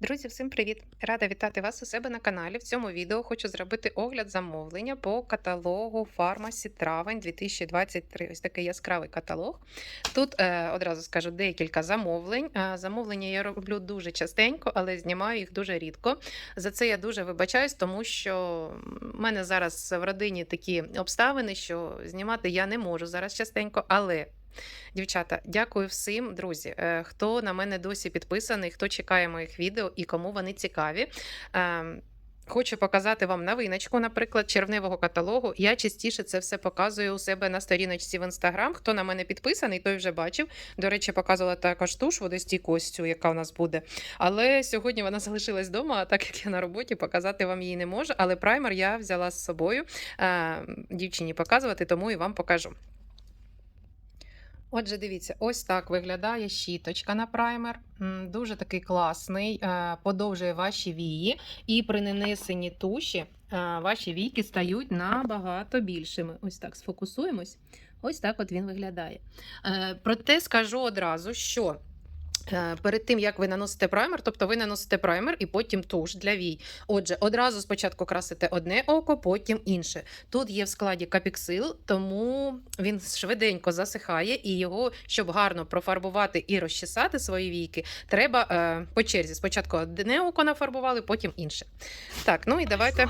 Друзі, всім привіт! Рада вітати вас у себе на каналі. В цьому відео хочу зробити огляд замовлення по каталогу Фармасі Травень 2023. Ось такий яскравий каталог. Тут е, одразу скажу декілька замовлень. Е, замовлення я роблю дуже частенько, але знімаю їх дуже рідко. За це я дуже вибачаюсь, тому що в мене зараз в родині такі обставини, що знімати я не можу зараз частенько, але. Дівчата, дякую всім, друзі, е, хто на мене досі підписаний, хто чекає моїх відео і кому вони цікаві. Ем, Хочу показати вам новиночку, наприклад, червневого каталогу. Я частіше це все показую у себе на сторіночці в інстаграм. Хто на мене підписаний, той вже бачив. До речі, показувала також туш цю, яка у нас буде. Але сьогодні вона залишилась вдома, а так як я на роботі, показати вам її не можу. Але праймер я взяла з собою е, дівчині показувати, тому і вам покажу. Отже, дивіться, ось так виглядає щіточка на праймер. Дуже такий класний, е, подовжує ваші вії, і при нанесенні туші е, ваші війки стають набагато більшими. Ось так сфокусуємось. Ось так от він виглядає. Е, Проте скажу одразу, що. Е, Перед тим як ви наносите праймер, тобто ви наносите праймер і потім туш для вій. Отже, одразу спочатку красите одне око, потім інше. Тут є в складі капіксил, тому він швиденько засихає, і його, щоб гарно профарбувати і розчесати свої війки, треба е, по черзі. Спочатку одне око нафарбували, потім інше. Так, ну і давайте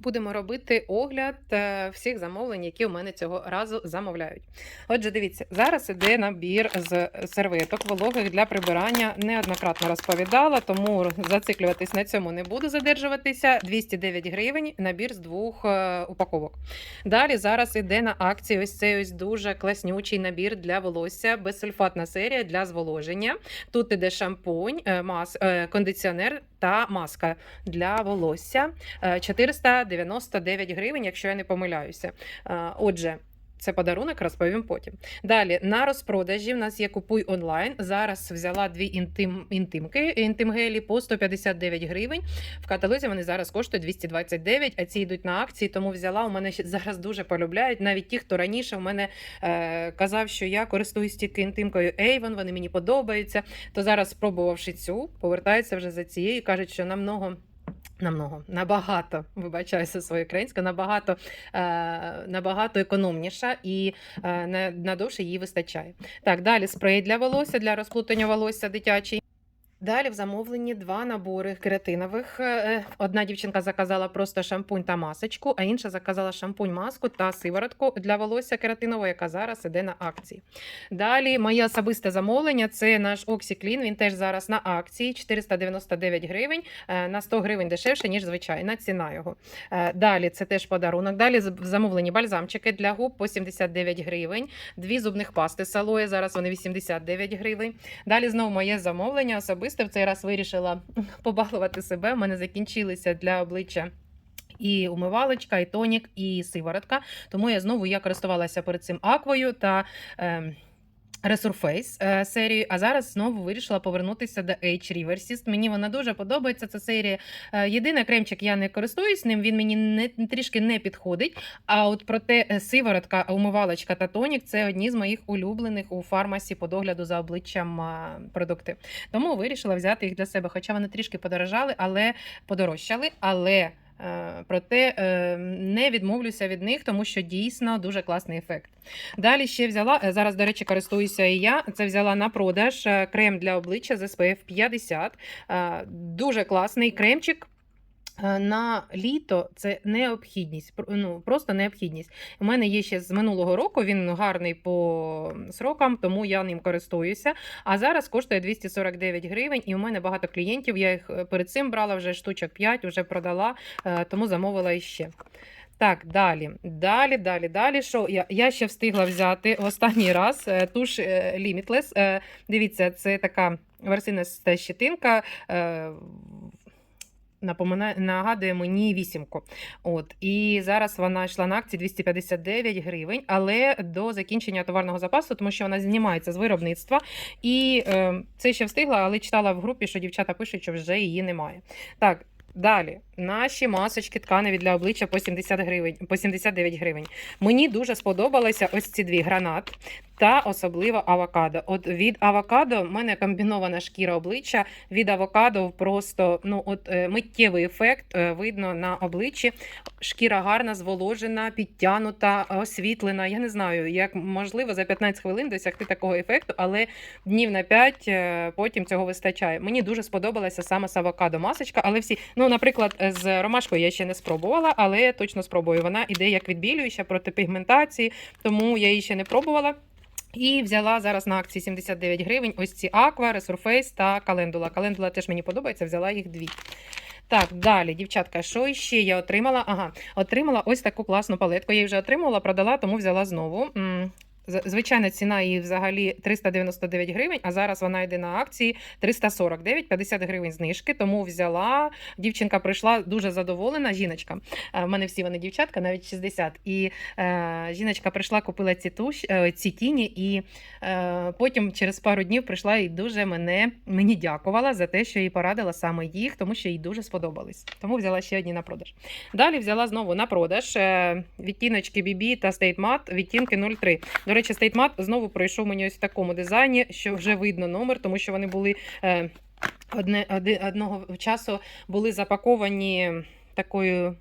будемо робити огляд е, всіх замовлень, які у мене цього разу замовляють. Отже, дивіться, зараз іде набір з серветок вологих для прибирання. Неоднократно розповідала, тому зациклюватись на цьому не буду задержуватися. 209 гривень набір з двох е, упаковок. Далі зараз іде на акції ось цей ось дуже класнючий набір для волосся, безсульфатна серія для зволоження. Тут іде шампунь, е, мас, кондиціонер та маска для волосся. Е, 499 гривень, якщо я не помиляюся. Е, Отже. Це подарунок, розповім потім. Далі на розпродажі в нас є купуй онлайн. Зараз взяла дві інтим, інтимки, інтимгелі по 159 гривень. В каталозі вони зараз коштують 229, а ці йдуть на акції, тому взяла. У мене зараз дуже полюбляють. Навіть ті, хто раніше в мене е, казав, що я користуюсь тільки інтимкою Avon, вони мені подобаються. То зараз, спробувавши цю, повертаються вже за цією кажуть, що намного. Намного набагато вибачаюся своє українське, набагато е, набагато економніша і е, на, надовше її вистачає. Так, далі спрей для волосся, для розплутання волосся дитячий. Далі в замовленні два набори кератинових. Е, Одна дівчинка заказала просто шампунь та масочку, а інша заказала шампунь, маску та сиворотку для волосся кератинового, яка зараз іде на акції. Далі моє особисте замовлення це наш OxyClean, Він теж зараз на акції 499 гривень, е, на 100 гривень дешевше, ніж звичайна ціна його. Е, Далі це теж подарунок. Далі в замовленні бальзамчики для губ по 79 гривень, дві зубних пасти з зараз вони 89 гривень. Далі знову моє замовлення особисте. В цей раз вирішила побалувати себе. У мене закінчилися для обличчя. І умивалочка, і тонік, і сиворотка. Тому я знову я користувалася перед цим аквою та е, Resurface е, серією, а зараз знову вирішила повернутися до H Riversist. Мені вона дуже подобається. Ця серія. Е, єдине кремчик я не користуюсь ним, він мені не трішки не підходить. А от проте е, сиворотка, умивалочка та тонік це одні з моїх улюблених у фармасі по догляду за обличчям продукти. Тому вирішила взяти їх для себе. Хоча вони трішки подорожали, але подорожчали. Але проте е, не відмовлюся від них, тому що дійсно дуже класний ефект. Далі ще взяла е, зараз, до речі, користуюся і я. Це взяла на продаж е, крем для обличчя з SPF 50. Е, Дуже класний кремчик. Е, На літо це необхідність, ну просто необхідність. У мене є ще з минулого року. Він гарний по срокам, тому я ним користуюся. А зараз коштує 249 гривень, і у мене багато клієнтів. Я їх е, перед цим брала вже штучок 5, вже продала, е, тому замовила іще. Так, далі, далі, далі, далі. Що я, я ще встигла взяти в останній раз туш Limitless. Дивіться, це така версинаста щетинка. Напоминає, нагадує мені вісімку. От і зараз вона йшла на акції 259 гривень, але до закінчення товарного запасу, тому що вона знімається з виробництва. І е, це ще встигла, але читала в групі, що дівчата пишуть, що вже її немає. Так, Далі, наші масочки тканеві для обличчя по 70 гривень, по 79 гривень. Мені дуже сподобалися ось ці дві гранат та особливо авокадо. От від авокадо в мене комбінована шкіра обличчя. Від авокадо просто ну от е, миттєвий ефект е, видно на обличчі. Шкіра гарна, зволожена, підтянута, освітлена. Я не знаю, як можливо за 15 хвилин досягти такого ефекту, але днів на 5 е, потім цього вистачає. Мені дуже сподобалася саме з авокадо масочка, але всі, ну, наприклад, з ромашкою я ще не спробувала, але точно спробую. Вона іде як відбілююча проти пігментації, тому я її ще не пробувала. І взяла зараз на акції 79 гривень ось ці Aqua, Resurface та Календула. Календула теж мені подобається, взяла їх дві. Так, далі, дівчатка, що ще я отримала? Ага, отримала ось таку класну палетку. Я її вже отримала, продала, тому взяла знову. Звичайна ціна її взагалі 399 гривень, а зараз вона йде на акції 349, 50 гривень знижки. Тому взяла. Дівчинка прийшла дуже задоволена. Жіночка. Е, В мене всі вони дівчатка, навіть 60. І е, жіночка прийшла, купила ці туш, е, ці тіні, і е, потім через пару днів прийшла і дуже мене мені дякувала за те, що їй порадила саме їх, тому що їй дуже сподобались. Тому взяла ще одні на продаж. Далі взяла знову на продаж е, відтіночки BB та State Matte відтінки 03. До речі, стейтмат знову пройшов мені ось в такому дизайні, що вже видно номер, тому що вони були е, одне, одного часу були запаковані такою.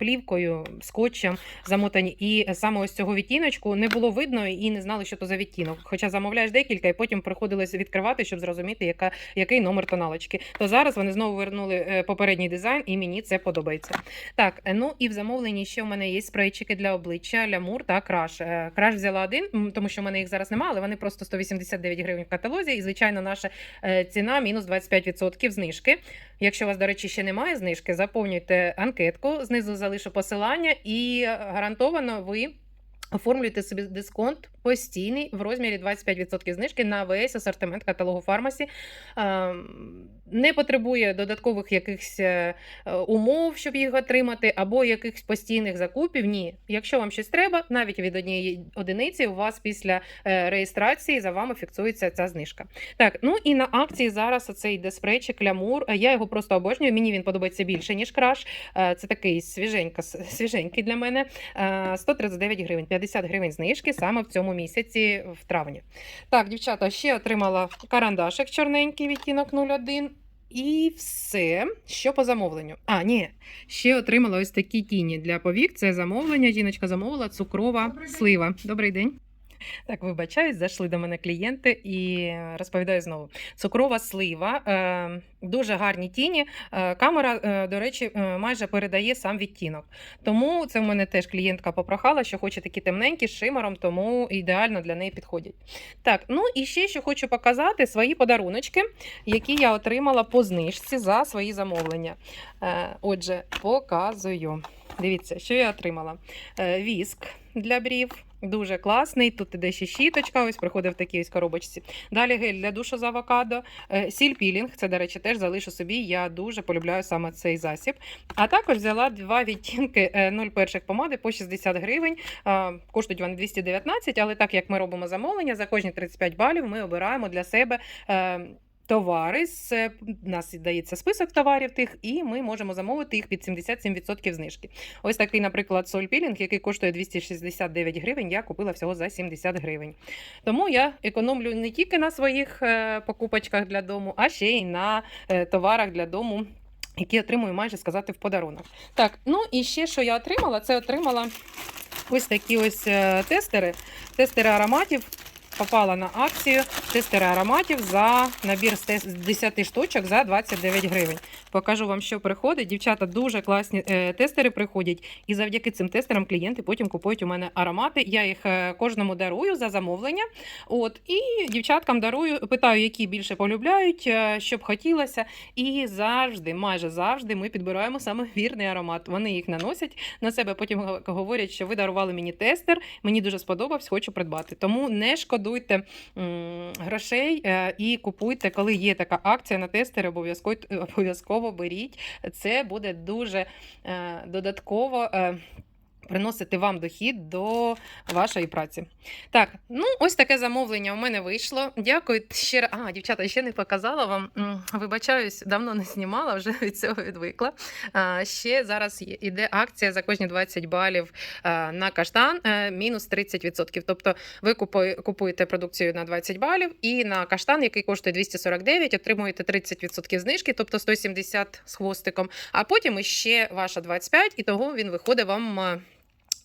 Плівкою, скотчем замотані, і саме ось цього відтіночку не було видно і не знали, що то за відтінок. Хоча замовляєш декілька, і потім приходилось відкривати, щоб зрозуміти, яка, який номер тоналочки. То зараз вони знову вернули е, попередній дизайн, і мені це подобається. Так, е, ну і в замовленні ще в мене є спрейчики для обличчя, лямур та краш. Е, Краш взяла один, тому що в мене їх зараз немає, але вони просто 189 гривень в каталозі. І, звичайно, наша е, ціна мінус 25% знижки. Якщо у вас, до речі, ще немає знижки, заповнюйте анкетку, знизу залишу посилання, і гарантовано ви. Оформлюйте собі дисконт постійний в розмірі 25% знижки на весь асортимент каталогу фармасі. Ем, Не потребує додаткових якихось е, е, умов, щоб їх отримати, або якихось постійних закупів. Ні. Якщо вам щось треба, навіть від однієї одиниці, у вас після е, реєстрації за вами фіксується ця знижка. Так, ну і на акції зараз оцей деспрейчик Лямур. Я його просто обожнюю. Мені він подобається більше, ніж краш. Е, Це такий свіженький для мене. Е, 139 гривень, 50 гривень знижки саме в цьому місяці, в травні. Так, дівчата, ще отримала карандашик чорненький відтінок 01. І все, що по замовленню. А, ні, ще отримала ось такі тіні для повік. Це замовлення. Жіночка замовила цукрова Добрий день. слива. Добрий день. Так, вибачаюсь, зайшли до мене клієнти і розповідаю знову. Цукрова слива, е, дуже гарні тіні. Е, камера, е, до речі, майже передає сам відтінок. Тому це в мене теж клієнтка попрохала, що хоче такі темненькі з шимером, тому ідеально для неї підходять. Так, ну і ще що хочу показати свої подаруночки, які я отримала по знижці за свої замовлення. Отже, показую. Дивіться, що я отримала. Віск для брів. Дуже класний. Тут іде ще щіточка, ось приходить в такій ось коробочці. Далі гель для душу з авокадо. Е, Сіль пілінг. Це, до речі, теж залишу собі. Я дуже полюбляю саме цей засіб. А також взяла два відтінки е, 01 помади по 60 гривень. Е, Коштують вони 219, але так як ми робимо замовлення, за кожні 35 балів ми обираємо для себе. Товари з е, нас дається список товарів тих, і ми можемо замовити їх під 77% знижки. Ось такий, наприклад, соль пілінг, який коштує 269 гривень, я купила всього за 70 гривень. Тому я економлю не тільки на своїх е, покупочках для дому, а ще й на е, товарах для дому. Які отримую майже сказати в подарунок. Так, ну і ще що я отримала, це отримала ось такі ось тестери, тестери ароматів. Попала на акцію тестери ароматів за набір з 10 штучок за 29 гривень. Покажу вам, що приходить. Дівчата дуже класні е, тестери приходять, і завдяки цим тестерам клієнти потім купують у мене аромати. Я їх е, кожному дарую за замовлення. От і дівчаткам дарую, питаю, які більше полюбляють, е, що б хотілося. І завжди, майже завжди, ми підбираємо саме вірний аромат. Вони їх наносять на себе. Потім говорять, що ви дарували мені тестер. Мені дуже сподобався, хочу придбати. Тому не шкодуйте грошей і купуйте, коли є така акція на тестери, обов'язково беріть. Це буде дуже е, додатково. Е, приносити вам дохід до вашої праці. Так, ну ось таке замовлення у мене вийшло. Дякую ще раз. А, дівчата, ще не показала вам. Вибачаюсь, давно не знімала, вже від цього відвикла. А, ще зараз іде акція за кожні 20 балів на каштан е, мінус 30%. Тобто ви купує- купуєте продукцію на 20 балів, і на каштан, який коштує 249, отримуєте 30% знижки, тобто 170 з хвостиком. А потім іще ваша 25, і того він виходить вам.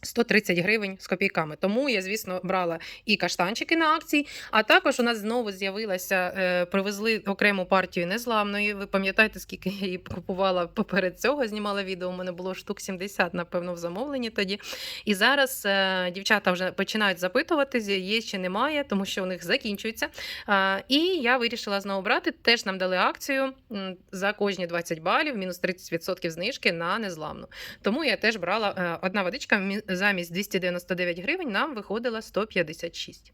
Е, 130 гривень з копійками. Тому я, звісно, брала і каштанчики на акції. А також у нас знову з'явилася, е, привезли окрему партію незламної. Ви пам'ятаєте, скільки я її купувала поперед цього? Знімала відео. У мене було штук 70, напевно, в замовленні тоді. І зараз е, дівчата вже починають запитувати, є чи немає, тому що у них закінчується. І я вирішила знову брати. Теж нам дали акцію за кожні 20 балів, мінус 30% знижки на незламну. Тому я теж брала е, одна водичка замість 299 гривень, нам виходила 156.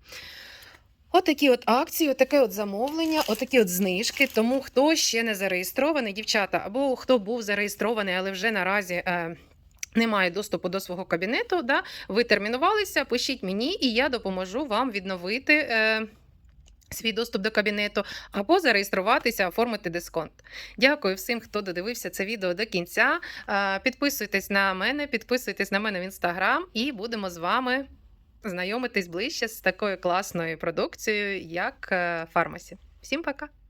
Отакі от акції, отаке от замовлення, отакі от знижки. Тому хто ще не зареєстрований, дівчата, або хто був зареєстрований, але вже наразі. Е, немає доступу до свого кабінету, да? ви термінувалися, пишіть мені, і я допоможу вам відновити е, свій доступ до кабінету або зареєструватися, оформити дисконт. Дякую всім, хто додивився це відео до кінця. Е, Підписуйтесь на мене, підписуйтесь на мене в інстаграм, і будемо з вами знайомитись ближче з такою класною продукцією, як е, Фармасі. Всім пока!